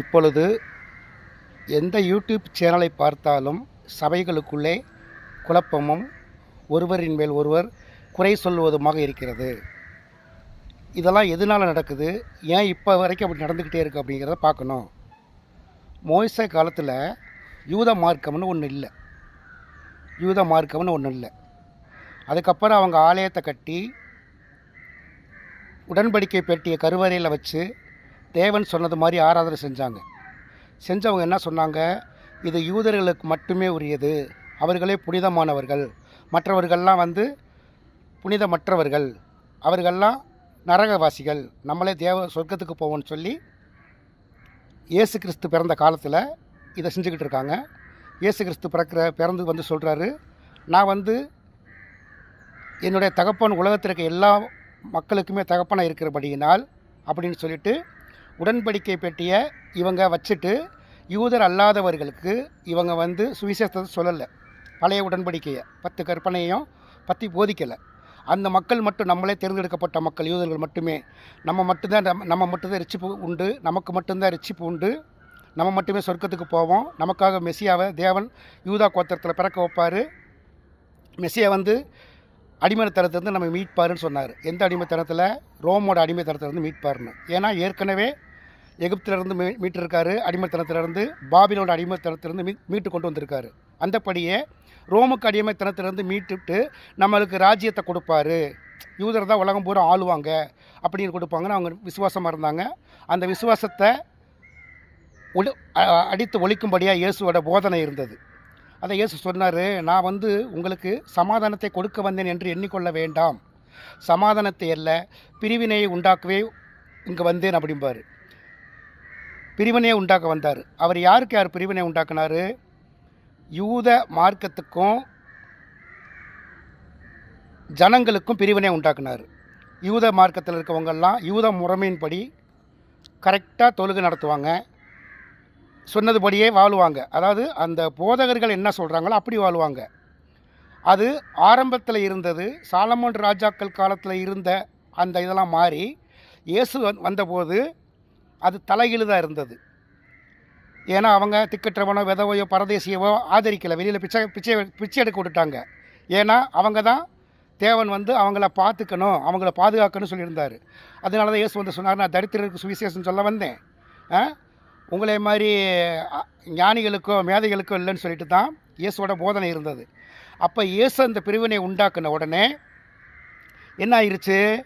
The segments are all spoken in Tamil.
இப்பொழுது எந்த யூடியூப் சேனலை பார்த்தாலும் சபைகளுக்குள்ளே குழப்பமும் ஒருவரின் மேல் ஒருவர் குறை சொல்வதுமாக இருக்கிறது. இதெல்லாம் எதனால் நடக்குது? ஏன் இப்போ வரைக்கும் அப்படி நடந்துக்கிட்டே இருக்குது அப்படிங்கிறத பார்க்கணும். மோய்ச காலத்தில் யூத மார்க்கம்னு ஒன்று இல்லை. யூத மார்க்கம்னு ஒன்று இல்லை. அதுக்கப்புறம் அவங்க ஆலயத்தை கட்டி உடன்படிக்கை பெட்டிய கருவறையில் வச்சு தேவன் சொன்னது மாதிரி ஆராதனை செஞ்சாங்க. செஞ்சவங்க என்ன சொன்னாங்க? இது யூதர்களுக்கு மட்டுமே உரியது. அவர்களே புனிதமானவர்கள். மற்றவர்கள்லாம் வந்து புனிதமற்றவர்கள். அவர்கள்லாம் நரகவாசிகள். நம்மளே தேவ சொர்க்கத்துக்கு போவோம்னு சொல்லி இயேசு கிறிஸ்து பிறந்த காலத்தில் இதை செஞ்சுக்கிட்டு இருக்காங்க. இயேசு கிறிஸ்து பிறக்கிற பிறந்து வந்து சொல்கிறாரு நான் வந்து என்னுடைய தகப்பன் உலகத்தில் இருக்க எல்லா மக்களுக்குமே தகப்பனாக இருக்கிறபடியினால் அப்படின்னு சொல்லிட்டு உடன்படிக்கை பெட்டியை இவங்க வச்சுட்டு யூதர் அல்லாதவர்களுக்கு இவங்க வந்து சுவிசேஷத்தை சொல்லலை. பழைய உடன்படிக்கையை பத்து கற்பனையும் பற்றி போதிக்கலை. அந்த மக்கள் மட்டும் நம்மளே தேர்ந்தெடுக்கப்பட்ட மக்கள் யூதர்கள் மட்டுமே. நம்ம மட்டும்தான் நம்ம நம்ம மட்டும்தான் ரிச்சிப்பு உண்டு. நமக்கு மட்டும்தான் ரிச்சிப்பு உண்டு. நம்ம மட்டுமே சொர்க்கத்துக்கு போவோம். நமக்காக மெஸ்ஸியாவை தேவன் யூதா கோத்திரத்தில் பிறக்க வைப்பார். மெஸ்ஸியா வந்து அடிமைத்தனத்திலேருந்து நம்ம மீட்பாருன்னு சொன்னார். எந்த அடிமைத்தனத்தில்? ரோமோட அடிமைத்தனத்திலேருந்து மீட்பாருன்னு. ஏன்னா ஏற்கனவே எகிப்திலிருந்து மீ மீட்டிருக்காரு அடிமைத்தனத்திலிருந்து பாபிலோட அடிமைத்தனத்திலிருந்து மீ மீட்டு கொண்டு வந்திருக்காரு. அந்தப்படியே ரோமுக்கு அடிமைத்தனத்திலிருந்து மீட்டுட்டு நம்மளுக்கு ராஜ்யத்தை கொடுப்பாரு. யூதர் தான் உலகம் பூரா ஆளுவாங்க அப்படின்னு கொடுப்பாங்கன்னு அவங்க விசுவாசமாக இருந்தாங்க. அந்த விசுவாசத்தை ஒளி அடித்து ஒழிக்கும்படியாக இயேசுவோட போதனை இருந்தது. அதை இயேசு சொன்னார் நான் வந்து உங்களுக்கு சமாதானத்தை கொடுக்க வந்தேன் என்று எண்ணிக்கொள்ள வேண்டாம். சமாதானத்தை அல்ல பிரிவினையை உண்டாக்கவே இங்கே வந்தேன் அப்படிம்பாரு. பிரிவினையை உண்டாக்க வந்தார். அவர் யாருக்கு யார் பிரிவினை உண்டாக்குனாரு? யூத மார்க்கத்துக்கும் ஜனங்களுக்கும் பிரிவினை உண்டாக்குனார். யூத மார்க்கத்தில் இருக்கவங்கெல்லாம் யூத முறைமையின்படி கரெக்டாக தொழுகை நடத்துவாங்க. சொன்னதுபடியே வாழுவாங்க. அதாவது அந்த போதகர்கள் என்ன சொல்கிறாங்களோ அப்படி வாழுவாங்க. அது ஆரம்பத்தில் இருந்தது சாலமோன் ராஜாக்கள் காலத்தில் இருந்த அந்த இதெல்லாம் மாறி இயேசு வந்- வந்தபோது அது தலைகீழுதாக இருந்தது. ஏன்னா அவங்க திக்கற்றவனோ விதவையோ பரதேசியவோ ஆதரிக்கலை. வெளியில் பிச்சை பிச்சை பிச்சை எடுக்க விட்டுட்டாங்க. ஏன்னா அவங்க தான் தேவன் வந்து அவங்கள பார்த்துக்கணும் அவங்கள பாதுகாக்கணும்னு சொல்லியிருந்தார். அதனால தான் இயேசு வந்து சொன்னார் நான் தரித்திரருக்கு சுவிசேஷம் சொல்ல வந்தேன். ஆ? உங்களை மாதிரி ஞானிகளுக்கோ மேதைகளுக்கோ இல்லைன்னு சொல்லிட்டு தான் இயேசுவோட போதனை இருந்தது. அப்போ இயேசு அந்த பிரிவினை உண்டாக்குன உடனே என்ன ஆயிடுச்சு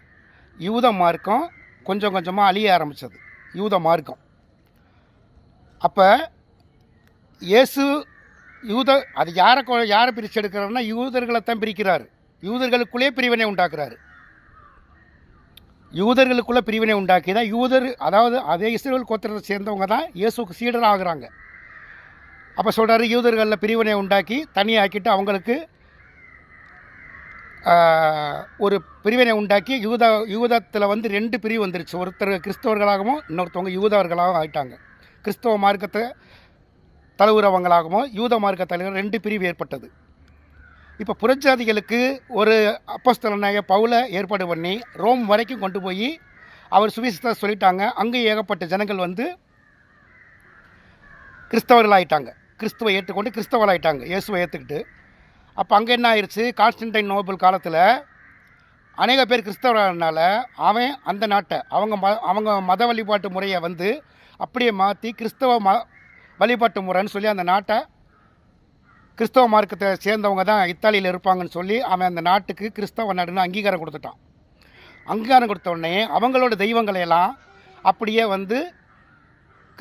யூத மார்க்கம் கொஞ்சம் கொஞ்சமாக அழிய ஆரம்பிச்சது. யூத மார்க்கம் அப்போ இயேசு யூத அது யாரை யாரை பிரித்து எடுக்கிறாருன்னா யூதர்களை தான் பிரிக்கிறார். யூதர்களுக்குள்ளே பிரிவினை உண்டாக்குறாரு. யூதர்களுக்குள்ளே பிரிவினை உண்டாக்கி தான் யூதர் அதாவது அதே இஸ்ரேல் கோத்திரத்தை சேர்ந்தவங்க தான் இயேசுக்கு சீடராகிறாங்க. ஆகுறாங்க அப்போ சொல்கிறாரு யூதர்களில் பிரிவினை உண்டாக்கி தனியாக்கிட்டு அவங்களுக்கு ஒரு பிரிவினை உண்டாக்கி யூத யூதத்தில் வந்து ரெண்டு பிரிவு வந்துருச்சு. ஒருத்தர் கிறிஸ்தவர்களாகவும் இன்னொருத்தவங்க யூதர்களாகவும் ஆயிட்டாங்க. கிறிஸ்தவ மார்க்கத்தை தலைவுறவங்களாகவும் யூத மார்க்க தலைவர் ரெண்டு பிரிவு ஏற்பட்டது. இப்போ புரட்சாதிகளுக்கு ஒரு அப்பஸ்தலனாய பவுலை ஏற்பாடு பண்ணி ரோம் வரைக்கும் கொண்டு போய் அவர் சுவிசேஷத்தை சொல்லிட்டாங்க. அங்கே ஏகப்பட்ட ஜனங்கள் வந்து கிறிஸ்தவர்களாயிட்டாங்க. கிறிஸ்துவை ஏற்றுக்கொண்டு கிறிஸ்தவர்களாயிட்டாங்க. இயேசுவை ஏற்றுக்கிட்டு அப்போ அங்கே என்ன ஆயிடுச்சு கான்ஸ்டன்டைன் நோபல் காலத்தில் அநேக பேர் கிறிஸ்தவர்களானால அவன் அந்த நாட்டை அவங்க ம அவங்க மத வழிபாட்டு முறையை வந்து அப்படியே மாற்றி கிறிஸ்தவ ம வழிபாட்டு முறைன்னு சொல்லி அந்த நாட்டை கிறிஸ்தவ மார்க்கத்தை சேர்ந்தவங்க தான் இத்தாலியில் இருப்பாங்கன்னு சொல்லி அவன் அந்த நாட்டுக்கு கிறிஸ்தவ நாடுன்னு அங்கீகாரம் கொடுத்துட்டான். அங்கீகாரம் கொடுத்த உடனே அவங்களோட தெய்வங்களை எல்லாம் அப்படியே வந்து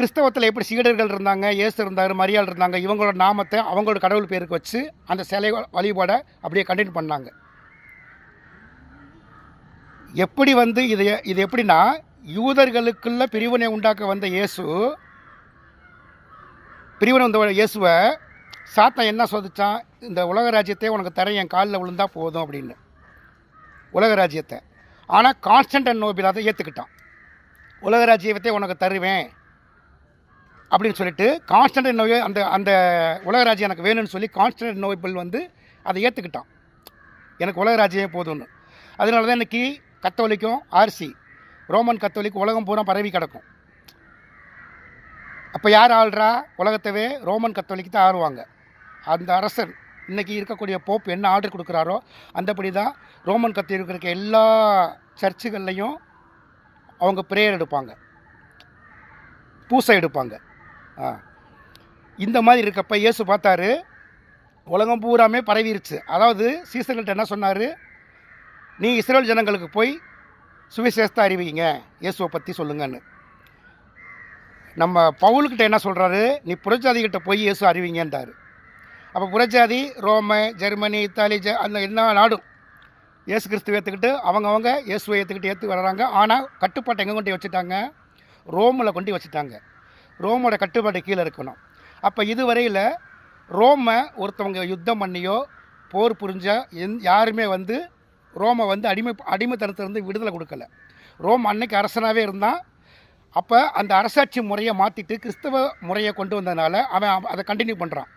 கிறிஸ்தவத்தில் எப்படி சீடர்கள் இருந்தாங்க இயேசு இருந்தார் மரியாள் இருந்தாங்க இவங்களோட நாமத்தை அவங்களோட கடவுள் பேருக்கு வச்சு அந்த சிலை வழிபாடை அப்படியே கண்டினியூ பண்ணாங்க. எப்படி வந்து இது இது எப்படின்னா யூதர்களுக்குள்ள பிரிவினை உண்டாக்க வந்த இயேசு பிரிவினை வந்த இயேசுவை சாத்தான் என்ன சோதிச்சான்? இந்த உலக ராஜ்யத்தை உனக்கு தரேன் என் காலில் விழுந்தா போதும் அப்படின்னு. உலக ராஜ்யத்தை. ஆனால் கான்ஸ்டன்டன் நோபில் அதை ஏற்றுக்கிட்டான் உலக ராஜ்யத்தை உனக்கு தருவேன். அப்படின்னு சொல்லிட்டு கான்ஸ்டன்ட் நோய் அந்த அந்த உலகராஜ்யம் எனக்கு வேணும்னு சொல்லி கான்ஸ்டன்ட் நோய்பிள் வந்து அதை ஏற்றுக்கிட்டான் எனக்கு உலகராஜ்யமே போதும்னு. அதனால தான் இன்றைக்கி கத்தோலிக்கும் ஆர்சி ரோமன் கத்தோலிக் உலகம் பூரா பரவி கிடக்கும். அப்போ யார் ஆள்றா? உலகத்தவே ரோமன் கத்தோலிக்கு தான் ஆடுவாங்க அந்த அரசர் இன்னைக்கு இருக்கக்கூடிய போப் என்ன ஆர்டர் கொடுக்குறாரோ அந்தபடி தான் ரோமன் கத்தோலிக்கு இருக்க எல்லா சர்ச்சுகள்லையும் அவங்க ப்ரேயர் எடுப்பாங்க. பூசை எடுப்பாங்க. ஆ. இந்த மாதிரி இருக்கப்ப இயேசு பார்த்தாரு உலகம் பூராமே பரவிருச்சு. அதாவது சீசர்கள்ட்ட என்ன சொன்னார்? நீ இஸ்ரேல் ஜனங்களுக்கு போய் சுவிசேஷத்தை அறிவிங்க இயேசுவை பற்றி சொல்லுங்கன்னு. நம்ம பவுல்கிட்ட என்ன சொல்கிறாரு நீ புறஜாதிகிட்ட போய் இயேசு அறிவிங்கன்றாரு. அப்போ புறஜாதி ரோம ஜெர்மனி இத்தாலி ஜ அந்த எல்லா நாடும் இயேசு கிறிஸ்துவ ஏற்றுக்கிட்டு அவங்கவங்க இயேசுவை ஏற்றுக்கிட்டு ஏற்று வர்றாங்க. ஆனால் கட்டுப்பாட்டை எங்கே கொண்டு வச்சுட்டாங்க? ரோமில் கொண்டு வச்சுட்டாங்க. ரோமோட கட்டுப்பாடு கீழே இருக்கணும். அப்போ இதுவரையில் ரோமை ஒருத்தவங்க யுத்தம் பண்ணியோ போர் புரிஞ்ச எந் யாருமே வந்து ரோமை வந்து அடிமை அடிமைத்தனத்திலிருந்து விடுதலை கொடுக்கல. ரோம் அன்னைக்கு அரசனாகவே இருந்தான். அப்போ அந்த அரசாட்சி முறையை மாற்றிட்டு கிறிஸ்தவ முறையை கொண்டு வந்ததுனால அவன் அதை கண்டினியூ பண்ணுறான்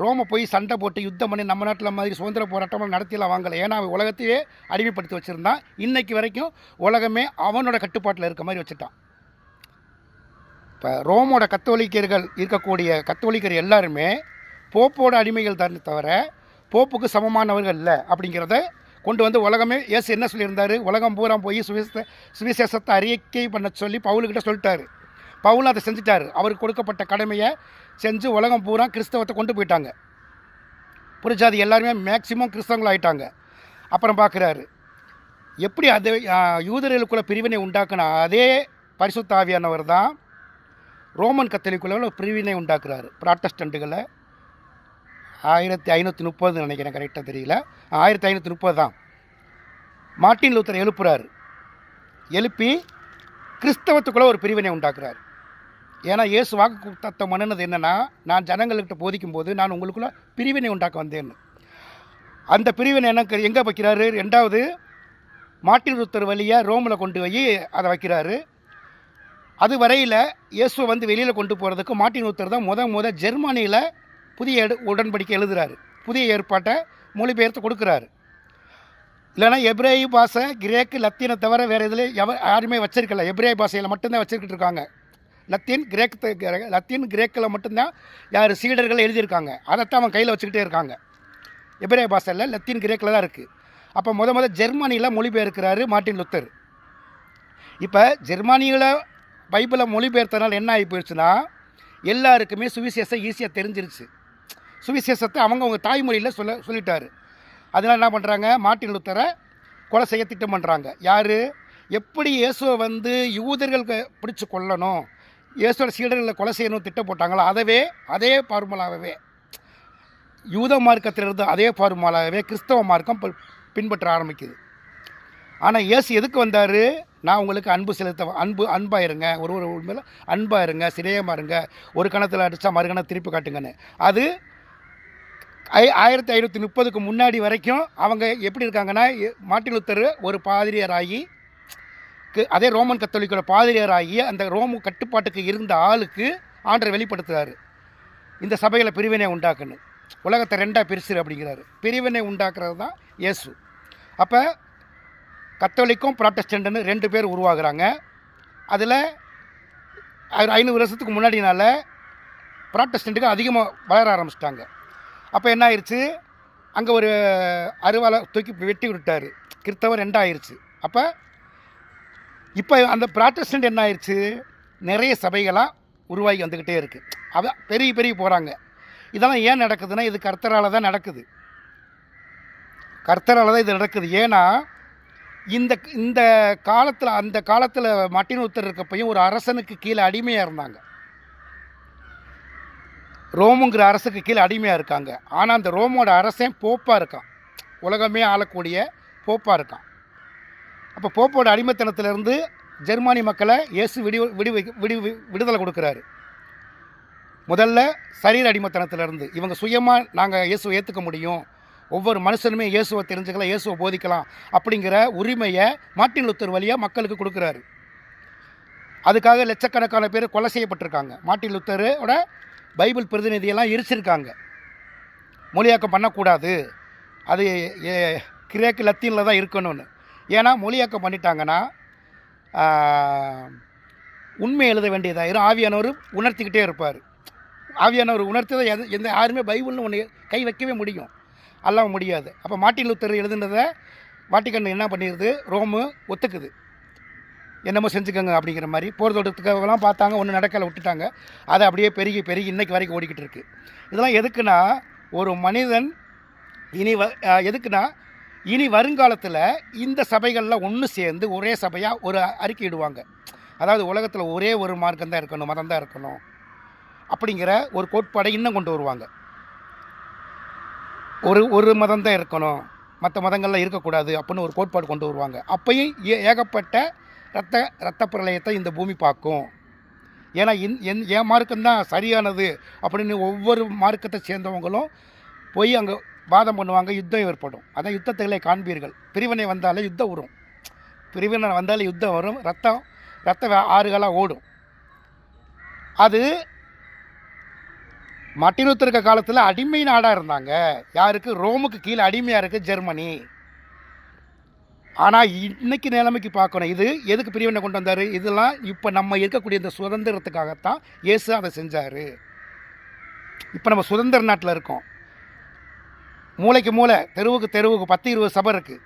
ரோமை போய் சண்டை போட்டு யுத்தம் பண்ணி நம்ம நாட்டில் மாதிரி சுதந்திர போராட்டம் நடத்திலாம் வாங்கலை. ஏன்னா அவன் உலகத்தையே அடிமைப்படுத்தி வச்சுருந்தான். இன்றைக்கு வரைக்கும் உலகமே அவனோட கட்டுப்பாட்டில் இருக்க மாதிரி வச்சுட்டான். இப்போ ரோமோட கத்தோலிக்கர்கள் இருக்கக்கூடிய கத்தோலிக்கர் எல்லாருமே போப்போட அடிமைகள் தான் தவிர போப்புக்கு சமமானவர்கள் இல்லை அப்படிங்கிறத கொண்டு வந்து உலகமே இயேசு என்ன சொல்லியிருந்தாரு? உலகம் பூரா போய் சுவிச சுவிசேஷத்தை அறிக்கை பண்ண சொல்லி பவுலுக்கிட்ட சொல்லிட்டாரு. பவுல் அதை செஞ்சுட்டார். அவருக்கு கொடுக்கப்பட்ட கடமையை செஞ்சு உலகம் பூரா கிறிஸ்தவத்தை கொண்டு போயிட்டாங்க. புரிஜாதி எல்லாருமே மேக்சிமம் கிறிஸ்தவங்களாகிட்டாங்க அப்புறம் பார்க்குறாரு எப்படி அது யூதர்களுக்குள்ள பிரிவினை உண்டாக்குனா அதே பரிசுத்தாவியானவர் தான் ரோமன் கத்தலிக்குள்ள ஒரு பிரிவினை உண்டாக்குறாரு. ப்ராட்டஸ்டண்ட்டுகளை ஆயிரத்தி ஐநூற்றி முப்பது நினைக்கிறேன் கரெக்டாக தெரியல. ஆயிரத்தி ஐநூற்றி முப்பது தான். மார்ட்டின் லூத்தர் எழுப்புறாரு. எழுப்பி கிறிஸ்தவத்துக்குள்ளே ஒரு பிரிவினை உண்டாக்குறாரு. ஏன்னா இயேசு வாக்கு தத்த பண்ணினது என்னென்னா நான் ஜனங்கள்கிட்ட போதிக்கும் போது நான் உங்களுக்குள்ள பிரிவினை உண்டாக்க வந்தேன்னு. அந்த பிரிவினை எனக்கு எங்கே வைக்கிறாரு? ரெண்டாவது மாட்டின் ருத்தர் வழியாக ரோமில் கொண்டு போய் அதை வைக்கிறாரு. அது வரையில் இயேசுவை வந்து வெளியில் கொண்டு போகிறதுக்கு மாட்டின் லூத்தர் தான் முத முத ஜெர்மனியில் புதிய எடு உடன்படிக்கை எழுதுகிறாரு புதிய ஏற்பாட்டை மொழிபெயர்த்து கொடுக்குறாரு. இல்லைன்னா எப்ரேயி பாஷை கிரேக்கு லத்தீனை தவிர வேறு இதில் எவ யாருமே வச்சிருக்கல. எப்ரேய பாஷையில் மட்டும்தான் வச்சுருக்கிட்டு இருக்காங்க. லத்தீன் கிரேக் லத்தீன் கிரேக்கில் மட்டும்தான் யார் சீடர்கள் எழுதியிருக்காங்க. அதைத்தான் அவன் கையில் வச்சுக்கிட்டே இருக்காங்க. எப்ரேய பாஷையில் லத்தீன் கிரேக்கில் தான் இருக்குது அப்போ முத முத ஜெர்மனியில் மொழிபெயர்க்கிறாரு மார்ட்டின் லுத்தர். இப்போ ஜெர்மானியில் பைபிளை மொழிபெயர்த்தனால என்ன ஆகி போயிடுச்சுன்னா எல்லாருக்குமே சுவிசேஷம் ஈஸியாக தெரிஞ்சிருச்சு. சுவிசேஷத்தை அவங்க அவங்க தாய்மொழியில் சொல்ல சொல்லிட்டாரு. அதனால் என்ன பண்ணுறாங்க மாட்டின் லுத்தரை கொலை செய்ய திட்டம் பண்ணுறாங்க யார்? எப்படி இயேசுவை வந்து யூதர்களுக்கு பிடிச்சி கொல்லணும்? இயேசுவோட சீடர்களை கொலை செய்யணும் திட்டம் போட்டாங்களோ? அதவே அதே ஃபார்முலாவே யூத மார்க்கத்திலிருந்து அதே ஃபார்முலாவே கிறிஸ்தவ மார்க்கம் பின்பற்ற ஆரம்பிக்குது. ஆனால் இயேசு எதுக்கு வந்தார்? நான் உங்களுக்கு அன்பு செலுத்த அன்பு அன்பாக இருங்க. ஒரு ஒரு உண்மையில் அன்பாக இருங்க சிரேயமாக இருங்க. ஒரு கணத்தில் அடித்தா மறுகணம் திருப்பி காட்டுங்கன்னு. அது ஐ ஆயிரத்தி ஐநூற்றி முப்பதுக்கு முன்னாடி வரைக்கும் அவங்க எப்படி இருக்காங்கன்னா எ- மார்ட்டின் ஒரு பாதிரியாராகி அதே ரோமன் கத்தோலிக்கோட பாதிரியாராகி அந்த ரோம கட்டுப்பாட்டுக்கு இருந்த ஆளுக்கு ஆண்டரை வெளிப்படுத்துகிறாரு இந்த சபையில் பிரிவினை உண்டாக்குன்னு. உலகத்தை ரெண்டாக பிரிச்சிரு அப்படிங்கிறாரு. பிரிவினை உண்டாக்குறது தான் இயேசு. அப்போ கத்தோலிக்கும் ப்ராட்டஸ்டன்ட்னு ரெண்டு பேர் உருவாகுறாங்க. அதில் ஐநூறு வருஷத்துக்கு முன்னாடினால ப்ராட்டஸ்டண்ட்டுக்கு அதிகமாக வளர ஆரம்பிச்சிட்டாங்க. அப்போ என்ன ஆயிடுச்சு அங்கே ஒரு அருவாலை தூக்கி வெட்டி விட்டார். கிறித்தவர் ரெண்டாயிருச்சு. அப்போ இப்போ அந்த ப்ராட்டஸ்டன்ட் என்ன ஆயிடுச்சு நிறைய சபைகளாக உருவாகி வந்துக்கிட்டே இருக்குது அவ பெரிய பெரிய போகிறாங்க இதெல்லாம் ஏன் நடக்குதுன்னா இது கர்த்தரால் தான் நடக்குது. கர்த்தரால் தான் இது நடக்குது. ஏன்னா இந்த இந்த காலத்தில் அந்த காலத்தில் மட்டின் இருக்கப்பையும் ஒரு அரசனுக்கு கீழே அடிமையாக இருந்தாங்க. ரோமுங்கிற அரசுக்கு கீழே அடிமையாக இருக்காங்க. ஆனால் அந்த ரோமோட அரசன் போப்பாக இருக்கான். உலகமே ஆளக்கூடிய போப்பாக இருக்கான். அப்போ போப்போட அடிமைத்தனத்திலிருந்து ஜெர்மானி மக்களை இயேசு விடி விடி விடி விடுதலை கொடுக்குறாரு. முதல்ல சரீர அடிமைத்தனத்திலிருந்து இவங்க சுயமாக நாங்கள் இயேசுவை ஏற்றுக்க முடியும். ஒவ்வொரு மனுஷனுமே இயேசுவை தெரிஞ்சுக்கலாம் இயேசுவை போதிக்கலாம் அப்படிங்கிற உரிமையை மார்ட்டின் லுத்தர் வழியாக மக்களுக்கு கொடுக்குறாரு. அதுக்காக லட்சக்கணக்கான பேர் கொலை செய்யப்பட்டிருக்காங்க. மார்ட்டின் லுத்தரோட பைபிள் பிரதிநிதியெல்லாம் எரிச்சிருக்காங்க. மொழியாக்கம் பண்ணக்கூடாது. அது ஏ- கிரேக்கு லத்தீனில் தான் இருக்கணும்னு. ஏன்னா மொழியாக்கம் பண்ணிட்டாங்கன்னா உண்மை எழுத வேண்டியதாயிரும் ஆவியானவர் உணர்த்திக்கிட்டே இருப்பார். ஆவியானவர் உணர்த்ததை எது எந்த யாருமே பைபிள்னு ஒன்று கை வைக்கவே முடியும். அல்லாமல் முடியாது. அப்போ மார்ட்டின் லூத்தர் எழுதுனதை வாட்டிக்கன் என்ன பண்ணிடுது ரோமு ஒத்துக்குது. என்னமோ செஞ்சுக்கோங்க அப்படிங்கிற மாதிரி. போர் தோட்டத்துக்காகலாம் பார்த்தாங்க ஒன்றும் நடக்கலை விட்டுட்டாங்க. அதை அப்படியே பெருகி பெருகி இன்றைக்கு வரைக்கும் ஓடிக்கிட்டு இருக்குது இதெல்லாம் எதுக்குன்னா ஒரு மனிதன் இனி வ எதுக்குன்னா இனி வருங்காலத்தில் இந்த சபைகளில் ஒன்று சேர்ந்து ஒரே சபையாக ஒரு அறிக்கையிடுவாங்க. அதாவது உலகத்தில் ஒரே ஒரு மார்க்கம் தான் இருக்கணும் மதம் தான் இருக்கணும். அப்படிங்கிற ஒரு கோட்பாடை இன்னும் கொண்டு வருவாங்க. ஒரு ஒரு மதம் தான் இருக்கணும். மற்ற மதங்கள்லாம் இருக்கக்கூடாது அப்படின்னு ஒரு கோட்பாடு கொண்டு வருவாங்க. அப்பையும் ஏ- ஏகப்பட்ட ரத்த ரத்த பிரளயத்தை இந்த பூமி பார்க்கும். ஏன்னா என் என் என் மார்க்கம் தான் சரியானது அப்படின்னு ஒவ்வொரு மார்க்கத்தை சேர்ந்தவங்களும் போய் அங்கே வாதம் பண்ணுவாங்க யுத்தம் ஏற்படும். அதான் யுத்தத்துகளை காண்பீர்கள். பிரிவினை வந்தாலே யுத்தம் வரும். பிரிவினை வந்தாலே யுத்தம் வரும். ரத்தம் ரத்த ஆறுகளாக ஓடும். அது மட்டினூத்து இருக்க காலத்தில் அடிமை நாடாக இருந்தாங்க. யாருக்கு? ரோமுக்கு கீழே அடிமையாக இருக்குது ஜெர்மனி. ஆனால் இன்னைக்கு நிலைமைக்கு பார்க்கணும். இது எதுக்கு பிரிவினை கொண்டு வந்தார்? இதெல்லாம் இப்போ நம்ம இருக்கக்கூடிய இந்த சுதந்திரத்துக்காகத்தான் இயேசு அதை செஞ்சார். இப்போ நம்ம சுதந்திர நாட்டில் இருக்கோம். மூளைக்கு மூளை தெருவுக்கு தெருவுக்கு பத்து இருபது சபை இருக்குது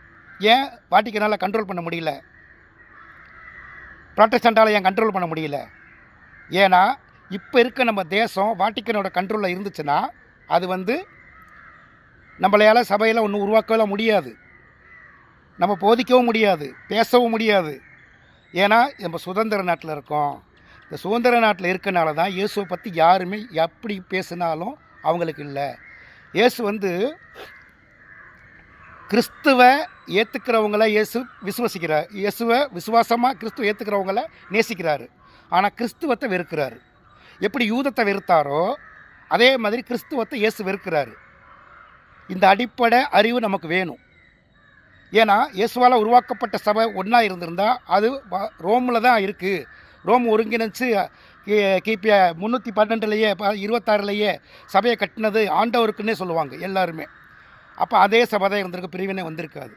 ஏன்? வாட்டிக்கனால் கண்ட்ரோல் பண்ண முடியல. ப்ராட்டஸ்டண்டால் ஏன் கண்ட்ரோல் பண்ண முடியல? ஏன்னா இப்போ இருக்க நம்ம தேசம் வாட்டிக்கனோட கண்ட்ரோலில் இருந்துச்சுன்னா அது வந்து நம்மளையால் சபையில் ஒன்றும் உருவாக்கவே முடியாது. நம்ம போதிக்கவும் முடியாது பேசவும் முடியாது. ஏன்னா நம்ம சுதந்திர நாட்டில் இருக்கோம். இந்த சுதந்திர நாட்டில் இருக்கனால தான் இயேசுவை பற்றி யாருமே எப்படி பேசினாலும் அவங்களுக்கு இல்லை. இயேசு வந்து கிறிஸ்துவ ஏற்றுக்கிறவங்கள இயேசு விசுவசிக்கிறார். இயேசுவை விசுவாசமாக கிறிஸ்துவ ஏற்றுக்கிறவங்கள நேசிக்கிறாரு. ஆனால் கிறிஸ்துவத்தை வெறுக்கிறாரு. எப்படி யூதத்தை வெறுத்தாரோ அதே மாதிரி கிறிஸ்துவத்தை இயேசு வெறுக்கிறாரு. இந்த அடிப்படை அறிவு நமக்கு வேணும். ஏன்னா இயேசுவால் உருவாக்கப்பட்ட சபை ஒன்றா இருந்திருந்தால் அது ரோமில் தான் இருக்குது ரோம் ஒருங்கிணைச்சு கிபி முந்நூற்றி பன்னெண்டுலேயே இருபத்தாறுலேயே சபையை கட்டினது ஆண்டவருக்குன்னே சொல்லுவாங்க எல்லாருமே. அப்போ அதே சபை தான் இருந்திருக்கு பிரிவினை வந்திருக்காது.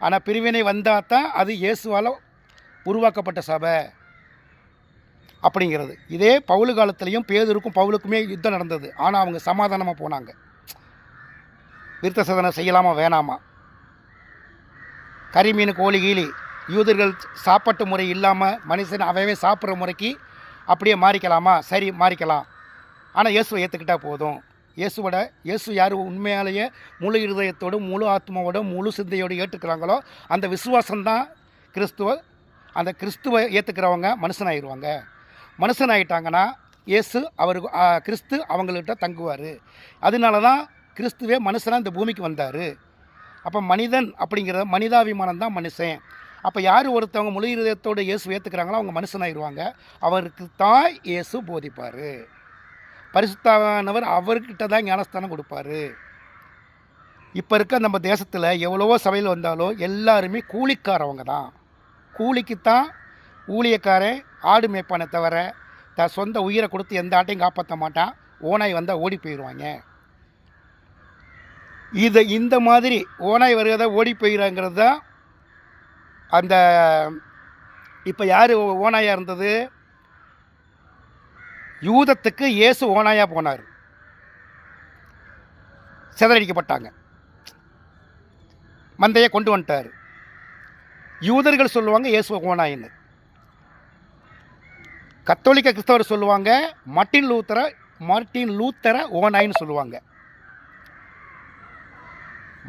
ஆனால் பிரிவினை வந்தால் தான் அது இயேசுவால் உருவாக்கப்பட்ட சபை. அப்படிங்கிறது. இதே பவுல் காலத்துலேயும் பேதருக்கும் பவுலுக்குமே யுத்தம் நடந்தது. ஆனால் அவங்க சமாதானமாக போனாங்க. விருத்த சதனம் செய்யலாமா வேணாமா? கறிமீன் கோழி கீழி. யூதர்கள் சாப்பாட்டு முறை இல்லாமல் மனுஷன் அவவே சாப்பிட்ற முறைக்கு அப்படியே மாறிக்கலாமா? சரி மாறிக்கலாம். ஆனால் இயேசுவை ஏற்றுக்கிட்டால் போதும். இயேசுவோட இயேசு யார் உண்மையாலேயே முழு இருதயத்தோடு முழு ஆத்மாவோட முழு சிந்தையோடு ஏற்றுக்கிறாங்களோ அந்த விசுவாசம்தான் கிறிஸ்துவ அந்த கிறிஸ்துவை ஏற்றுக்கிறவங்க மனுஷன் மனுஷனாயிட்டாங்கன்னா இயேசு அவருக்கு கிறிஸ்து அவங்கள்ட்ட தங்குவார். அதனால தான் கிறிஸ்துவே மனுஷனாக இந்த பூமிக்கு வந்தார். அப்போ மனிதன் அப்படிங்கிற மனிதாபிமானம் தான் மனுஷன். அப்போ யார் ஒருத்தவங்க முழு இருதயத்தோடு இயேசு ஏற்றுக்கிறாங்களோ அவங்க மனுஷனாயிருவாங்க. அவருக்கு தான் இயேசு போதிப்பார். பரிசுத்தானவர் அவர்கிட்ட தான் ஞானஸ்தானம் கொடுப்பாரு. இப்போ இருக்க நம்ம தேசத்தில் எவ்வளவோ சபையில் வந்தாலும் எல்லாருமே கூலிக்காரவங்க தான். கூலிக்குத்தான் ஊழியக்காரன் ஆடு மேய்ப்பானே தவிர த சொந்த உயிரை கொடுத்து எந்த ஆட்டையும் காப்பாற்ற மாட்டான். ஓனாய் வந்தால் ஓடி போயிடுவாங்க இதை இந்த மாதிரி ஓனாய் வருகிறத ஓடி போயிடுறாங்கிறது தான் அந்த இப்போ யார் ஓனாயாக இருந்தது? யூதத்துக்கு இயேசு ஓனாயாக போனார். சிதறடிக்கப்பட்டாங்க. மந்தையை கொண்டு வந்துட்டார். யூதர்கள் சொல்லுவாங்க இயேசு ஓனாயின்னு கத்தோலிக்க கிறிஸ்தவர் சொல்லுவாங்க மார்ட்டின் லூத்தர மார்ட்டின் லூத்தர ஓனாயின்னு சொல்லுவாங்க.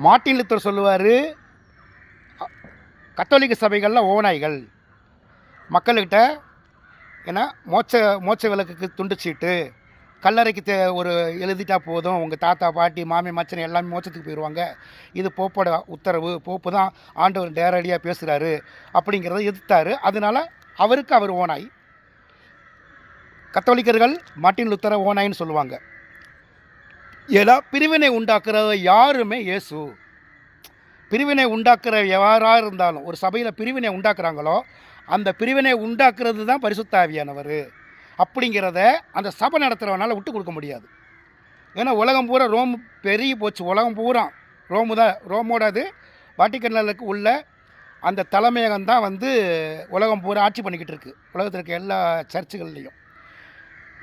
மார்ட்டின் லூத்தர் சொல்லுவார் கத்தோலிக்க சபைகளில் ஓநாய்கள். மக்கள்கிட்ட ஏன்னா மோட்ச மோட்ச விளக்குக்கு துண்டிச்சிட்டு கல்லறைக்கு தே ஒரு எழுதிட்டா போதும் உங்கள் தாத்தா பாட்டி மாமி மச்சனை எல்லாமே மோட்சத்துக்கு போயிடுவாங்க இது போப்போட உத்தரவு போப்பு தான் ஆண்டவர் நேரடியாக பேசுகிறாரு அப்படிங்கிறத எதிர்த்தாரு. அதனால அவருக்கு அவர் ஓனாய் கத்தோலிக்கர்கள் மார்ட்டின் லுத்தர ஓனாயின்னு சொல்லுவாங்க. ஏன்னா பிரிவினை உண்டாக்குறது யாருமே இயேசு. பிரிவினை உண்டாக்குற யாராக இருந்தாலும் ஒரு சபையில் பிரிவினை உண்டாக்குறாங்களோ அந்த பிரிவினை உண்டாக்குறது தான் பரிசுத்தாவியானவர் அப்படிங்கிறத அந்த சபை நடத்துகிறவனால் விட்டு கொடுக்க முடியாது. ஏன்னா உலகம் பூரா ரோம் பெரிய போச்சு. உலகம் பூரா ரோமு தான் ரோமோட அது வாட்டிக்கனில் உள்ள அந்த தலைமையகம் தான் வந்து உலகம் பூரா ஆட்சி பண்ணிக்கிட்டு இருக்குது உலகத்தில் இருக்க எல்லா சர்ச்சுகள்லேயும்.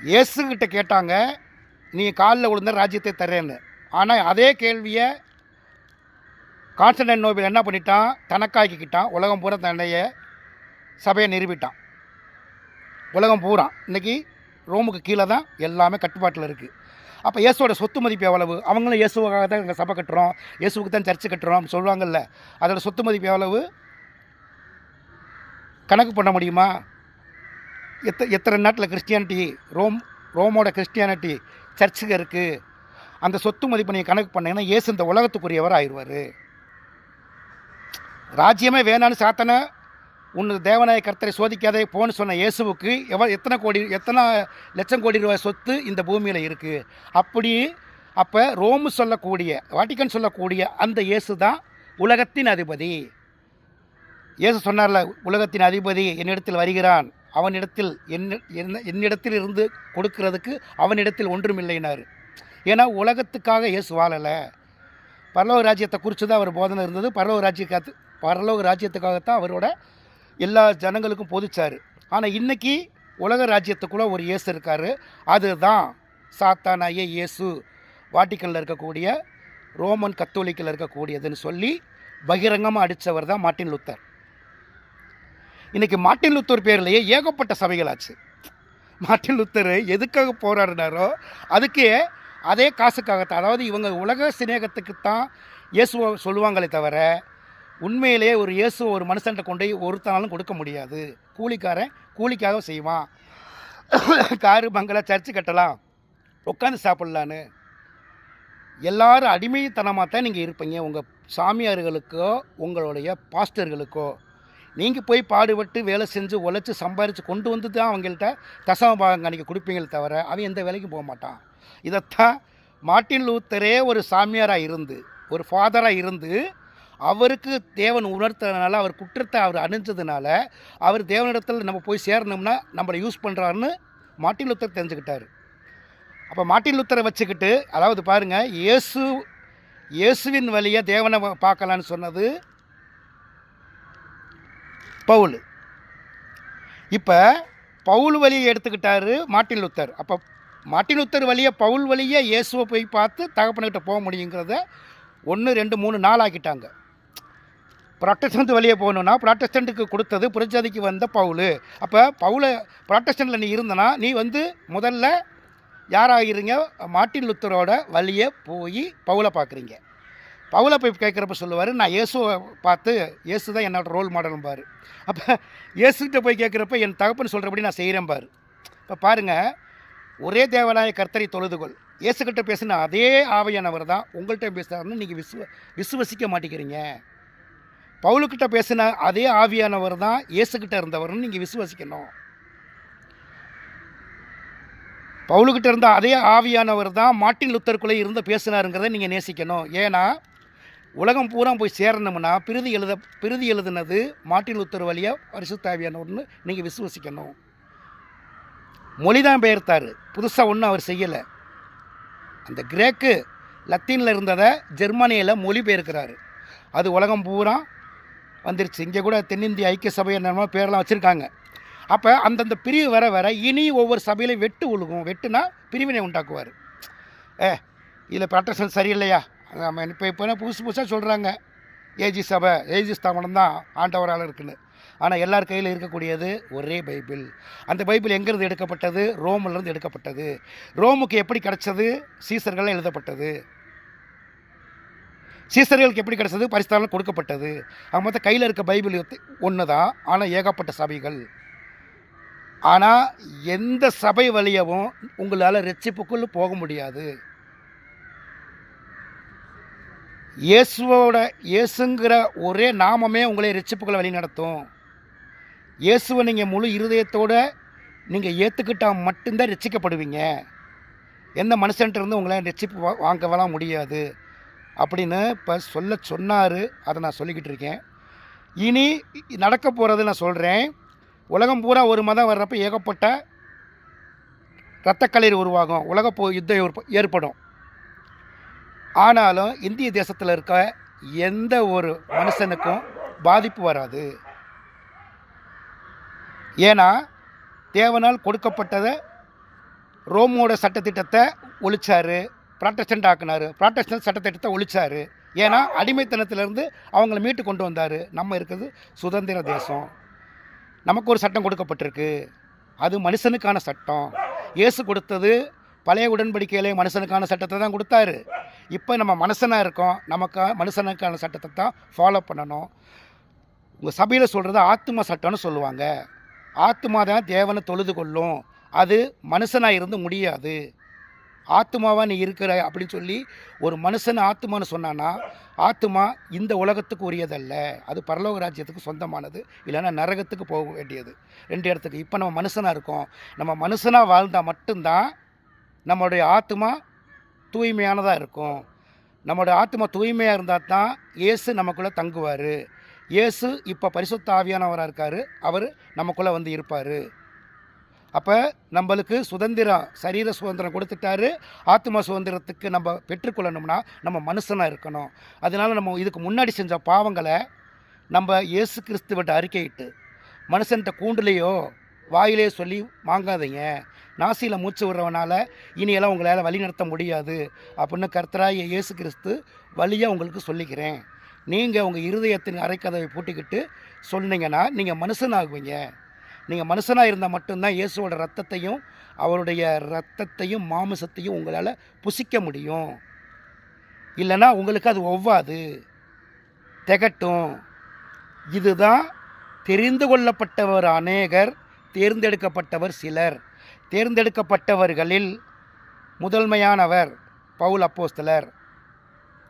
இயேசுக்கிட்ட கேட்டாங்க நீ காலில் விழுந்த ராஜ்யத்தை தரேன்னு ஆனால் அதே கேள்வியை கான்ஸ்டன்டைன் நோபல் என்ன பண்ணிட்டான்? தனக்காக்கிக்கிட்டான். உலகம் பூரா தன்னைய சபையை நிரூபிட்டான். உலகம் பூரா. இன்றைக்கி ரோமுக்கு கீழே தான் எல்லாமே கட்டுப்பாட்டில் இருக்குது அப்போ இயேசுவோட சொத்து மதிப்பு எவ்வளவு? அவங்களும் இயேசுவாக தான் எங்கள் சபை கட்டுறோம். இயேசுக்கு தான் சர்ச்சு கட்டுறோம் சொல்லுவாங்கல்ல. அதோட சொத்து மதிப்பு எவ்வளவு? கணக்கு பண்ண முடியுமா? எத்த எத்தனை நாட்டில் கிறிஸ்டியானிட்டி ரோம் ரோமோட கிறிஸ்டியானிட்டி சர்ச்சுக்கு இருக்குது அந்த சொத்து மதிப்பு நீங்கள் கணக்கு பண்ணீங்கன்னா ஏசு இந்த உலகத்துக்குரியவர் ஆயிடுவார். ராஜ்யமே வேணான்னு சாத்தனை உன் தேவநாய கர்த்தரை சோதிக்காதே போன்னு சொன்ன இயேசுவுக்கு எவ எத்தனை கோடி எத்தனை லட்சம் கோடி ரூபாய் சொத்து இந்த பூமியில் இருக்குது அப்படி அப்போ ரோமு சொல்லக்கூடிய வாட்டிக்கன் சொல்லக்கூடிய அந்த இயேசு தான் உலகத்தின் அதிபதி. இயேசு சொன்னார்ல உலகத்தின் அதிபதி என்னிடத்தில் வருகிறான். அவனிடத்தில் என்ன என்ன- என்னிடத்தில் இருந்து கொடுக்கிறதுக்கு அவனிடத்தில் ஒன்றுமில்லைனார். ஏன்னா உலகத்துக்காக இயேசு வாழலை. பரலோக ராஜ்யத்தை குறித்து தான் அவர் போதனை இருந்தது. பரலோக ராஜ்யக்காத்து பரலோக ராஜ்யத்துக்காகத்தான் அவரோட எல்லா ஜனங்களுக்கும் போதிச்சார். ஆனால் இன்றைக்கி உலக ராஜ்யத்துக்குள்ளே ஒரு இயேசு இருக்கார். அதுதான் சாத்தானாய இயேசு. வாட்டிக்கனில் இருக்கக்கூடிய ரோமன் கத்தோலிக்கில் இருக்கக்கூடியதுன்னு சொல்லி பகிரங்கமாக அடித்தவர் தான் மார்ட்டின் லூத்தர். இன்றைக்கி மார்ட்டின் லுத்தர் பேர்லேயே ஏகப்பட்ட சபைகளாச்சு. மார்ட்டின் லுத்தர் எதுக்காக போராடினாரோ அதுக்கு அதே காசுக்காகத்தான். அதாவது இவங்க உலக சிநேகத்துக்குத்தான் இயேசுவை சொல்லுவாங்களே தவிர உண்மையிலேயே ஒரு இயேசு ஒரு மனுஷன்ட்ட கொண்டு போய் ஒருத்தனாலும் கொடுக்க முடியாது. கூலிக்காரன் கூலிக்காக செய்வான். காரு பங்களா சர்ச்சு கட்டலாம். உட்காந்து சாப்பிட்லான்னு. எல்லாரும் அடிமைத்தனமாக தான் நீங்கள் இருப்பீங்க. உங்கள் சாமியார்களுக்கோ உங்களுடைய பாஸ்டர்களுக்கோ. நீங்கள் போய் பாடுபட்டு வேலை செஞ்சு உழைச்சி சம்பாரித்து கொண்டு வந்து தான் அவங்கள்ட்ட தசம அன்றைக்கி கொடுப்பீங்களே தவிர அவன் எந்த வேலைக்கும் போக மாட்டான். இதைத்தான் மார்ட்டின் லூத்தரே ஒரு சாமியாராக இருந்து ஒரு ஃபாதராக இருந்து அவருக்கு தேவன் உணர்த்ததுனால அவர் குற்றத்தை அவர் அணிஞ்சதுனால அவர் தேவனிடத்தில் நம்ம போய் சேரணும்னா நம்மளை யூஸ் பண்ணுறாருன்னு மார்ட்டின் லூத்தர் தெரிஞ்சுக்கிட்டாரு. அப்போ மார்ட்டின் லூத்தரை வச்சுக்கிட்டு அதாவது பாருங்கள் இயேசு இயேசுவின் வழியை தேவனை பார்க்கலான்னு சொன்னது பவுல். இப்போ பவுல் வழியை எடுத்துக்கிட்டாரு மார்ட்டின் லுத்தர். அப்போ மார்ட்டின் லுத்தர் வழியை பவுல் வழியை இயேசுவை போய் பார்த்து தகப்பனுக்கிட்ட போக முடியுங்கிறத ஒன்று ரெண்டு மூணு நாள் ஆக்கிட்டாங்க. ப்ராட்டஸ்டன்ட் வழியே போகணுன்னா ப்ராட்டஸ்டண்ட்டுக்கு கொடுத்தது புரட்சாதிக்கு வந்த பவுல். அப்போ பவுலை ப்ராட்டஸ்டண்ட்டில் நீ இருந்தனா நீ வந்து முதல்ல யாராகிறீங்க மார்ட்டின் லுத்தரோட வழியே போய் பவுலை பார்க்குறீங்க. பவுல போய் கேட்குறப்ப சொல்லுவார் நான் இயேசுவை பார்த்து இயேசு தான் என்னோட ரோல் மாடலும் பாரு அப்போ இயேசுகிட்ட போய் கேட்குறப்ப என் தகப்பன் சொல்கிறபடி நான் செய்கிறேன் பாரு இப்போ பாருங்கள் ஒரே தேவனாய கர்த்தரை தொழுதுகொள் இயேசுகிட்ட பேசின அதே ஆவையானவர் தான் உங்கள்கிட்ட பேசுகிறாருன்னு நீங்கள் விசுவ விசுவசிக்க மாட்டேங்கிறீங்க. பவுலுக்கிட்ட பேசின அதே ஆவியானவர் தான் இயேசுக்கிட்ட இருந்தவர்னு நீங்கள் விசுவசிக்கணும். பவுலுக்கிட்ட இருந்த அதே ஆவியானவர் தான் மாட்டின் லுத்தருக்குள்ளே இருந்து பேசினாருங்கிறத நீங்கள் நேசிக்கணும். ஏன்னா உலகம் பூரா போய் சேரணும்னா பிரிதி எழுத பிரிதி எழுதுனது மாட்டின் லுத்தர் வழியாக பரிசுத்த ஒன்று நீங்கள் விசுவசிக்கணும். மொழி தான் பெயர்த்தார் புதுசாக ஒன்றும் அவர் செய்யலை. அந்த கிரேக்கு லத்தீனில் இருந்ததை ஜெர்மனியில் மொழி பெயர்க்கிறாரு அது உலகம் பூரா வந்துருச்சு. இங்கே கூட தென்னிந்திய ஐக்கிய சபை என்னமோ பேரெல்லாம் வச்சுருக்காங்க. அப்போ அந்தந்த பிரிவு வர வர இனி ஒவ்வொரு சபையிலையும் வெட்டு உழுகும். வெட்டுனா பிரிவினை உண்டாக்குவார். ஏ இதில் ப்ராக்டர்சன் சரியில்லையா? நம்ம இப்போ இப்போ புதுசு புதுசாக சொல்கிறாங்க ஏஜி சபை ஏஜி ஸ்தாபனம் தான் ஆண்டவரால் இருக்குன்னு ஆனால் எல்லார் கையில் இருக்கக்கூடியது ஒரே பைபிள். அந்த பைபிள் எங்கேருந்து எடுக்கப்பட்டது? ரோமிலிருந்து எடுக்கப்பட்டது. ரோமுக்கு எப்படி கிடைச்சது? சீசர்கள் எழுதப்பட்டது. சீசர்களுக்கு எப்படி கிடச்சது? பரிசுத்தாலும் கொடுக்கப்பட்டது. அவங்க மொத்தம் கையில் இருக்க பைபிள் ஒன்று தான் ஆனால் ஏகப்பட்ட சபைகள். ஆனால் எந்த சபை வழியவும் உங்களால் ரெச்சிப்புக்குள்ளே போக முடியாது. இயேசுவோட இயேசுங்கிற ஒரே நாமமே உங்களை ரிச்சிப்புகளை வழி நடத்தும். இயேசுவை நீங்கள் முழு இருதயத்தோட நீங்கள் ஏற்றுக்கிட்டால் மட்டும்தான் ரட்சிக்கப்படுவீங்க எந்த மனுஷன்ட்டு இருந்து உங்களை ரட்சிப்பு வா வாங்கவெல்லாம் முடியாது. அப்படின்னு இப்போ சொல்ல சொன்னார். அதை நான் சொல்லிக்கிட்டு இருக்கேன். இனி நடக்க போகிறது நான் சொல்கிறேன் உலகம் பூரா ஒரு மதம் வர்றப்ப ஏகப்பட்ட இரத்தக்களீர் உருவாகும். உலக போ யுத்தம் ஏற்ப- ஏற்படும். ஆனாலும் இந்திய தேசத்தில் இருக்க எந்த ஒரு மனுஷனுக்கும் பாதிப்பு வராது. ஏன்னா தேவனால் கொடுக்கப்பட்டதை ரோமோட சட்டத்திட்டத்தை ஒழிச்சாரு ப்ராட்டஸ்டன்ட் ஆக்குனார். ப்ராட்டஸ்டன்ட் சட்டத்திட்டத்தை ஒழிச்சார். ஏன்னா அடிமைத்தனத்திலேருந்து அவங்கள மீட்டு கொண்டு வந்தார். நம்ம இருக்கிறது சுதந்திர தேசம். நமக்கு ஒரு சட்டம் கொடுக்கப்பட்டிருக்கு. அது மனுஷனுக்கான சட்டம். இயேசு கொடுத்தது பழைய உடன்படிக்கையிலே மனுஷனுக்கான சட்டத்தை தான் கொடுத்தாரு. இப்போ நம்ம மனுஷனாக இருக்கோம். நமக்கு மனுஷனுக்கான சட்டத்தை தான் ஃபாலோ பண்ணணும். உங்கள் சபையில் சொல்கிறது ஆத்மா சட்டம்னு சொல்லுவாங்க. ஆத்மா தான் தேவனை தொழுது கொள்ளும். அது மனுஷனாக இருந்து முடியாது. ஆத்மாவாக நீ இருக்கிற அப்படின்னு சொல்லி ஒரு மனுஷன் ஆத்மான்னு சொன்னான்னா ஆத்மா இந்த உலகத்துக்கு உரியதல்ல. அது பரலோக ராஜ்யத்துக்கு சொந்தமானது. இல்லைன்னா நரகத்துக்கு போக வேண்டியது. ரெண்டு இடத்துக்கு. இப்போ நம்ம மனுஷனாக இருக்கோம். நம்ம மனுஷனாக வாழ்ந்தால் மட்டும்தான் நம்மளுடைய ஆத்மா தூய்மையானதாக இருக்கும். நம்மளுடைய ஆத்மா தூய்மையாக இருந்தால் தான் இயேசு நமக்குள்ளே தங்குவார். இயேசு இப்போ பரிசுத்த ஆவியானவராக இருக்கார். அவர் நமக்குள்ளே வந்து இருப்பார். அப்போ நம்மளுக்கு சுதந்திரம் சரீர சுதந்திரம் கொடுத்துட்டாரு. ஆத்மா சுதந்திரத்துக்கு நம்ம பெற்றுக்கொள்ளணும்னா நம்ம மனுஷனாக இருக்கணும். அதனால நம்ம இதுக்கு முன்னாடி செஞ்ச பாவங்களை நம்ம இயேசு கிறிஸ்துவட்ட அறிக்கையிட்டு மனுஷன்கிட்ட கூண்டுலேயோ வாயிலே சொல்லி வாங்காதீங்க. நாசியில் மூச்சு விடுறவனால இனியெல்லாம் உங்களால் வழி நடத்த முடியாது. அப்படின்னு கர்த்தராய இயேசு கிறிஸ்து வழியாக உங்களுக்கு சொல்லிக்கிறேன். நீங்கள் உங்கள் இருதயத்தின் அரைக்கதவை பூட்டிக்கிட்டு சொன்னீங்கன்னா நீங்கள் மனுஷனாகுவீங்க. நீங்கள் மனுஷனாக இருந்தால் மட்டும்தான் இயேசுவோட ரத்தத்தையும் அவருடைய ரத்தத்தையும் மாமிசத்தையும் உங்களால் புசிக்க முடியும். இல்லைன்னா உங்களுக்கு அது ஒவ்வாது. திகட்டும். இதுதான் தெரிந்து கொள்ளப்பட்டவர் அநேகர் தேர்ந்தெடுக்கப்பட்டவர் சிலர். தேர்ந்தெடுக்கப்பட்டவர்களில் முதன்மையானவர் பவுல் அப்போஸ்தலர்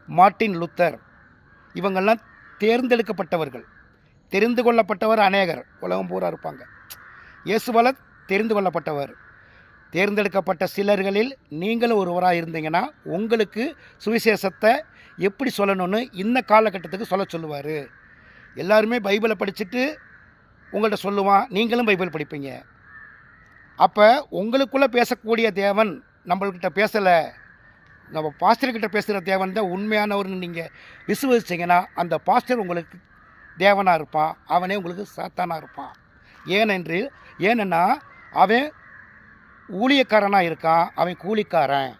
மார்ட்டின் லுத்தர். இவங்கெல்லாம் தேர்ந்தெடுக்கப்பட்டவர்கள். தெரிந்து கொள்ளப்பட்டவர் அநேகர். உலகம் பூரா இருப்பாங்க. இயேசுவல தெரிந்து கொள்ளப்பட்டவர். தேர்ந்தெடுக்கப்பட்ட சிலர்களில் நீங்களும் ஒருவராக இருந்தீங்கன்னா உங்களுக்கு சுவிசேஷத்தை எப்படி சொல்லணும்னு இந்த காலகட்டத்துக்கு சொல்ல சொல்லுவார். எல்லாருமே பைபிளை படிச்சுட்டு உங்கள்கிட்ட சொல்லுவான் நீங்களும் பைபிள் படிப்பீங்க. அப்போ உங்களுக்குள்ளே பேசக்கூடிய தேவன் நம்மள்கிட்ட பேசலை நம்ம பாஸ்டர்கிட்ட பேசுகிற தேவன் தான் உண்மையானவர்னு நீங்கள் விசுவசிச்சிங்கன்னா அந்த பாஸ்டர் உங்களுக்கு தேவனாக இருப்பான் அவனே உங்களுக்கு சாத்தானாக இருப்பான். ஏனென்று ஏனென்னா அவன் ஊழியக்காரனாக இருக்கான் அவன் கூலிக்காரன்.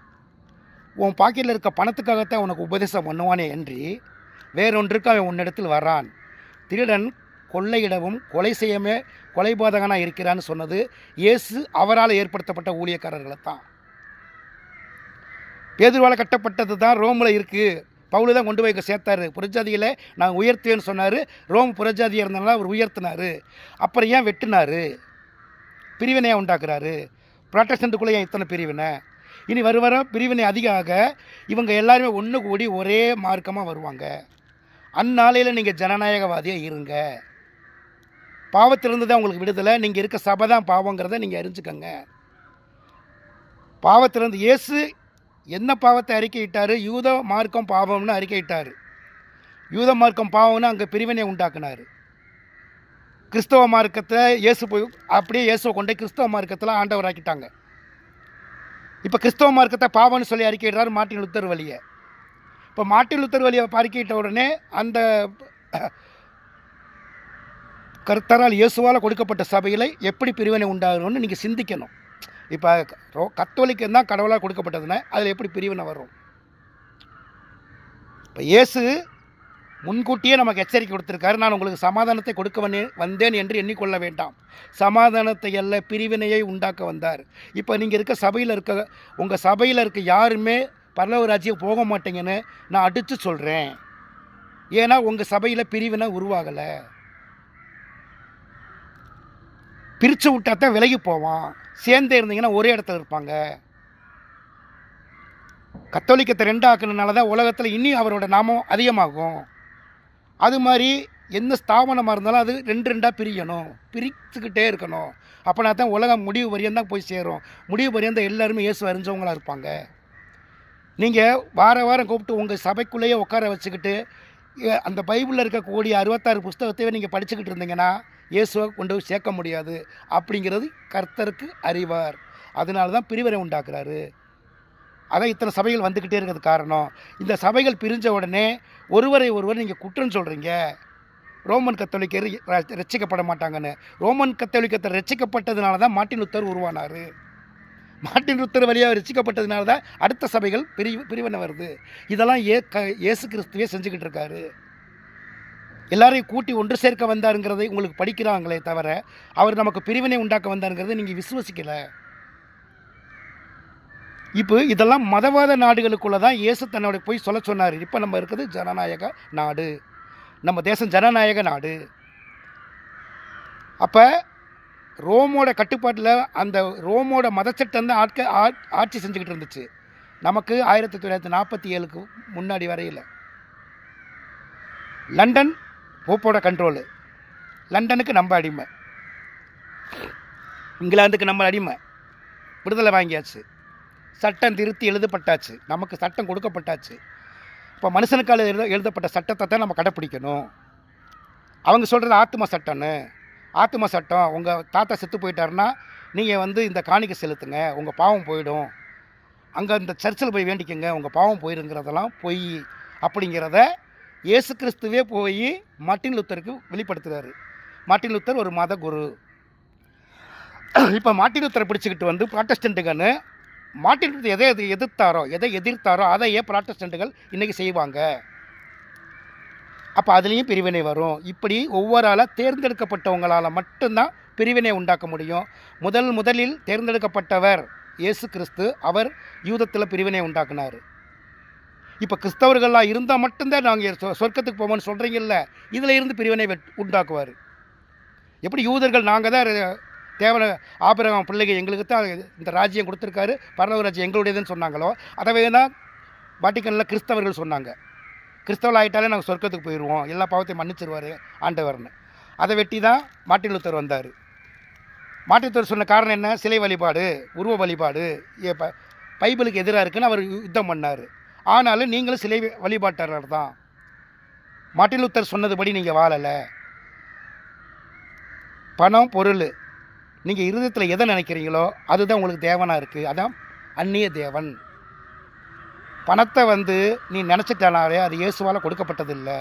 உன் பாக்கெட்டில் இருக்க பணத்துக்காகத்தான் உனக்கு உபதேசம் பண்ணுவானே என்று வேறொன்றுக்கு அவன் உன்னிடத்தில் வரான். திருடன் கொள்ளையிடவும் கொலை செய்யவே கொலைபாதகனாக இருக்கிறான்னு சொன்னது இயேசு அவரால் ஏற்படுத்தப்பட்ட ஊழியக்காரர்களை தான் பேதுருவால் கட்டப்பட்டது தான் ரோமில் இருக்குது பவுலு தான் கொண்டு போய் சேர்த்தாரு. புரட்சாதியில் நான் உயர்த்துவேன்னு சொன்னார். ரோம் புரஜாதியாக இருந்தனால அவர் உயர்த்தினார். அப்புறம் ஏன் வெட்டினார்? பிரிவினையாக உண்டாக்குறாரு? ப்ராட்டஸ்டண்ட்டுக்குள்ளே ஏன் இத்தனை பிரிவினை? இனி வர வர பிரிவினை அதிகமாக ஆக இவங்க எல்லாருமே ஒன்று கூடி ஒரே மார்க்கமாக வருவாங்க. அந்நாளையில் நீங்கள் ஜனநாயகவாதியாக இருங்க. பாவத்திலிருந்து தான் உங்களுக்கு விடுதலை நீங்கள் இருக்க சபை தான் பாவங்கிறத நீங்கள் அறிஞ்சுக்கங்க. பாவத்திலிருந்து இயேசு என்ன பாவத்தை அறிக்கையிட்டார்? யூத மார்க்கம் பாவம்னு அறிக்கையிட்டார். யூத மார்க்கம் பாவம்னு அங்கே பிரிவினை உண்டாக்குனார். கிறிஸ்தவ மார்க்கத்தை இயேசு போய் அப்படியே இயேசுவை கொண்டு கிறிஸ்தவ மார்க்கத்தில் ஆண்டவராக்கிட்டாங்க. இப்போ கிறிஸ்தவ மார்க்கத்தை பாவம்னு சொல்லி அறிக்கையிடுறாரு மார்ட்டின் லுத்தர் வழியை. இப்போ மார்ட்டின் லுத்தர் வழியை அறிக்கையிட்ட உடனே அந்த கர்த்தரால் இயேசுவால் கொடுக்கப்பட்ட சபையில் எப்படி பிரிவினை உண்டாகணும்னு நீங்கள் சிந்திக்கணும். இப்போ ரோ- கத்தோலிக்கு தான் கடவுளாக கொடுக்கப்பட்டதுன்னா அதில் எப்படி பிரிவினை வரும்? இப்போ இயேசு முன்கூட்டியே நமக்கு எச்சரிக்கை கொடுத்துருக்காரு நான் உங்களுக்கு சமாதானத்தை கொடுக்க வந்தேன் என்று எண்ணிக்கொள்ள வேண்டாம். சமாதானத்தை அல்ல பிரிவினையை உண்டாக்க வந்தார். இப்போ நீங்கள் இருக்க சபையில் இருக்க உங்கள் சபையில் இருக்க யாருமே பல்லவராஜ்யம் போக மாட்டீங்கன்னு நான் அடித்து சொல்கிறேன் ஏன்னா உங்கள் சபையில் பிரிவினை உருவாகலை. பிரித்து விட்டா தான் விலகி போவான். சேர்ந்தே இருந்தீங்கன்னா ஒரே இடத்துல இருப்பாங்க. கத்தோலிக்கத்தை ரெண்டாக்குனனால தான் உலகத்தில் இன்னும் அவரோட நாமம் அதிகமாகும். அது மாதிரி எந்த ஸ்தாபனமாக இருந்தாலும் அது ரெண்டு ரெண்டாக பிரியணும். பிரித்துக்கிட்டே இருக்கணும். அப்போனா தான் உலகம் முடிவு வரையும் தான் போய் சேரும். முடிவு வரையும் தான் எல்லாருமே இயேசு அறிஞ்சவங்களாக இருப்பாங்க. நீங்கள் வார வாரம் கூப்பிட்டு உங்கள் சபைக்குள்ளேயே உட்கார வச்சுக்கிட்டு அந்த பைபிளில் இருக்கக்கூடிய அறுபத்தாறு புஸ்தகத்தையே நீங்கள் படிச்சுக்கிட்டு இருந்தீங்கன்னா இயேசுவை கொண்டு போய் சேர்க்க முடியாது அப்படிங்கிறது கர்த்தருக்கு அறிவார். அதனால தான் பிரிவரை உண்டாக்குறாரு. அதான் இத்தனை சபைகள் வந்துக்கிட்டே இருக்கிறது காரணம். இந்த சபைகள் பிரிஞ்ச உடனே ஒருவரை ஒருவர் நீங்கள் குற்றம் சொல்கிறீங்க ரோமன் கத்தோலிக்கர் ர- மாட்டாங்கன்னு. ரோமன் கத்தோலிக்கத்தை ரசிக்கப்பட்டதுனால தான் மார்ட்டின் லுத்தர் உருவானார். மார்ட்டின் லுத்தர் வழியாக ரட்சிக்கப்பட்டதுனால தான் அடுத்த சபைகள் பிரிவு பிரிவினை வருது. இதெல்லாம் ஏ க இயேசு கிறிஸ்துவே செஞ்சுக்கிட்டு இருக்காரு. எல்லாரையும் கூட்டி ஒன்று சேர்க்க வந்தாருங்கிறதை உங்களுக்கு படிக்கிறாங்களே தவிர அவர் நமக்கு பிரிவினை உண்டாக்க வந்தாருங்கிறத நீங்கள் விசுவசிக்கல. இப்போ இதெல்லாம் மதவாத நாடுகளுக்குள்ளே தான் இயேசு தன்னோட போய் சொல்ல சொன்னார். இப்போ நம்ம இருக்கிறது ஜனநாயக நாடு. நம்ம தேசம் ஜனநாயக நாடு. அப்போ ரோமோட கட்டுப்பாட்டில் அந்த ரோமோட மதச்சட்டம் தான் ஆட்க ஆ- ஆட்சி செஞ்சுக்கிட்டு இருந்துச்சு. நமக்கு ஆயிரத்தி தொள்ளாயிரத்தி நாற்பத்தி ஏழுக்கு முன்னாடி வரையில். லண்டன் ஓப்போட கண்ட்ரோலு லண்டனுக்கு நம்ம அடிமை. இங்கிலாந்துக்கு நம்ம அடிமை. விடுதலை வாங்கியாச்சு. சட்டம் திருத்தி எழுதப்பட்டாச்சு. நமக்கு சட்டம் கொடுக்கப்பட்டாச்சு. இப்போ மனுஷனுக்கால எழுத எழுதப்பட்ட சட்டத்தை தான் நம்ம கடைப்பிடிக்கணும். அவங்க சொல்கிறது ஆத்ம சட்டம்னு. ஆத்ம சட்டம் உங்கள் தாத்தா செத்து போயிட்டாருன்னா நீங்கள் வந்து இந்த காணிக்கை செலுத்துங்க உங்கள் பாவம் போயிடும். அங்கே இந்த சர்ச்சில் போய் வேண்டிக்கங்க உங்கள் பாவம் போயிருங்கிறதெல்லாம் பொய் அப்படிங்கிறத இயேசு கிறிஸ்துவே போய் மார்ட்டின் லுத்தருக்கு வெளிப்படுத்துகிறாரு மார்ட்டின் லுத்தர் ஒரு மத குரு. இப்போ மார்ட்டின் லுத்தரை பிடிச்சிக்கிட்டு வந்து ப்ராட்டஸ்டண்ட்டுகன்னு மார்ட்டின் லுத்தர் எதை எது எதிர்த்தாரோ எதை எதிர்த்தாரோ அதையே ப்ராட்டஸ்டண்ட்டுகள் இன்றைக்கி செய்வாங்க. அப்போ அதுலேயும் பிரிவினை வரும். இப்படி ஒவ்வொரு ஆளாக தேர்ந்தெடுக்கப்பட்டவங்களால் மட்டும்தான் பிரிவினை உண்டாக்க முடியும். முதல் முதலில் தேர்ந்தெடுக்கப்பட்டவர் இயேசு கிறிஸ்து. அவர் யூதத்தில் பிரிவினை உண்டாக்குனார். இப்போ கிறிஸ்தவர்களாக இருந்தால் மட்டும்தான் நாங்கள் சொ சொர்க்கத்துக்கு போவோம்னு சொல்கிறீங்கல்ல இதில் இருந்து பிரிவினை வெட்- உண்டாக்குவார். எப்படி யூதர்கள் நாங்கள் தான் தேவன ஆபிரகம் பிள்ளைகள் எங்களுக்கு தான் இந்த ராஜ்யம் கொடுத்துருக்காரு பரலோக ராஜ்யம் எங்களுடையதுன்னு சொன்னாங்களோ அதை தான் வாட்டிக்கனில் கிறிஸ்தவர்கள் சொன்னாங்க. கிறிஸ்தவர்கள் ஆகிட்டாலே நாங்கள் சொர்க்கத்துக்கு போயிடுவோம் எல்லா பாவத்தையும் மன்னிச்சிருவார் ஆண்டவர்னு. அதை வெட்டி தான் மார்ட்டின் லுத்தர் வந்தார். மார்ட்டின் சொன்ன காரணம் என்ன? சிலை வழிபாடு உருவ வழிபாடு ஏ, ப- பைபிளுக்கு எதிராக இருக்குன்னு அவர் யுத்தம் பண்ணார். ஆனாலும் நீங்களும் சிலை வழிபாட்டாளர் தான் மாட்டின் லூத்தர் சொன்னதுபடி நீங்கள் வாழலை. பணம் பொருள் நீங்கள் இருதயத்தில் எதை நினைக்கிறீங்களோ அதுதான் உங்களுக்கு தேவனாக இருக்குது அதான் அந்நிய தேவன். பணத்தை வந்து நீ நினச்சிட்டாலே அது இயேசுவால் கொடுக்கப்பட்டதில்லை.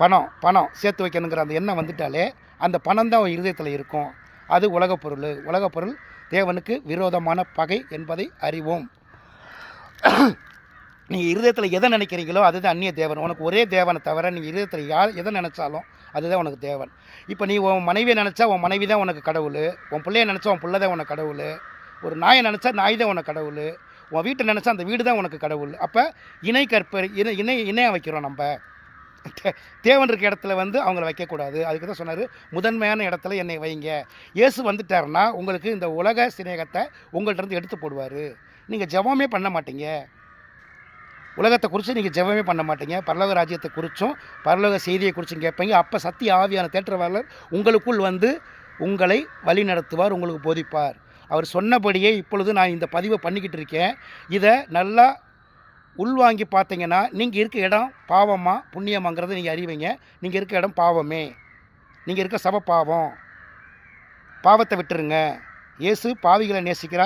பணம் பணம் சேர்த்து வைக்கணுங்கிற அந்த எண்ணம் வந்துட்டாலே அந்த பணம் தான் இருதயத்தில் இருக்கும். அது உலகப் பொருள். உலகப் பொருள் தேவனுக்கு விரோதமான பகை என்பதை அறிவோம். நீங்கள் இருதயத்தில் எதை நினைக்கிறீங்களோ அதுதான் அந்நிய தேவன். உனக்கு ஒரே தேவனை தவிர நீங்கள் இருதயத்தில் யார் எதை நினச்சாலும் அதுதான் உனக்கு தேவன். இப்போ நீ உன் மனைவியை நினச்சா உன் மனைவி தான் உனக்கு கடவுள். உன் பிள்ளைய நினச்சா உன் பிள்ளை தான் உனக்கு கடவுள். ஒரு நாயை நினச்சா நாய் தான் உனக்கு கடவுள். உன் வீட்டை நினச்சா அந்த வீடு தான் உனக்கு கடவுள். அப்போ இணை கற்ப இணை இணை இணையாக வைக்கிறோம் நம்ம. தே- தேவன் இருக்க இடத்துல வந்து அவங்கள வைக்கக்கூடாது. அதுக்கு தான் சொன்னார் முதன்மையான இடத்துல என்னை வைங்க. இயேசு வந்துட்டாருன்னா உங்களுக்கு இந்த உலக சிநேகத்தை உங்கள்கிட்ட இருந்து எடுத்து போடுவார். நீங்கள் ஜெபமே பண்ண மாட்டீங்க. உலகத்தை குறித்து நீங்கள் ஜெபமே பண்ண மாட்டீங்க. பரலோக ராஜ்யத்தை குறித்தும் பரலோக செய்தியை குறித்தும் கேட்பீங்க. அப்போ சத்திய ஆவியான தேற்றவாளர் உங்களுக்குள் வந்து உங்களை வழி நடத்துவார் உங்களுக்கு போதிப்பார். அவர் சொன்னபடியே இப்பொழுது நான் இந்த பதிவை பண்ணிக்கிட்டு இருக்கேன். இதை நல்லா உள்வாங்கி பார்த்தீங்கன்னா நீங்கள் இருக்க இடம் பாவமாக புண்ணியமாங்கிறத நீங்கள் அறிவீங்க. நீங்கள் இருக்க இடம் பாவமே. நீங்கள் இருக்க சப பாவம். பாவத்தை விட்டுருங்க. இயேசு பாவிகளை நேசிக்கிறார்.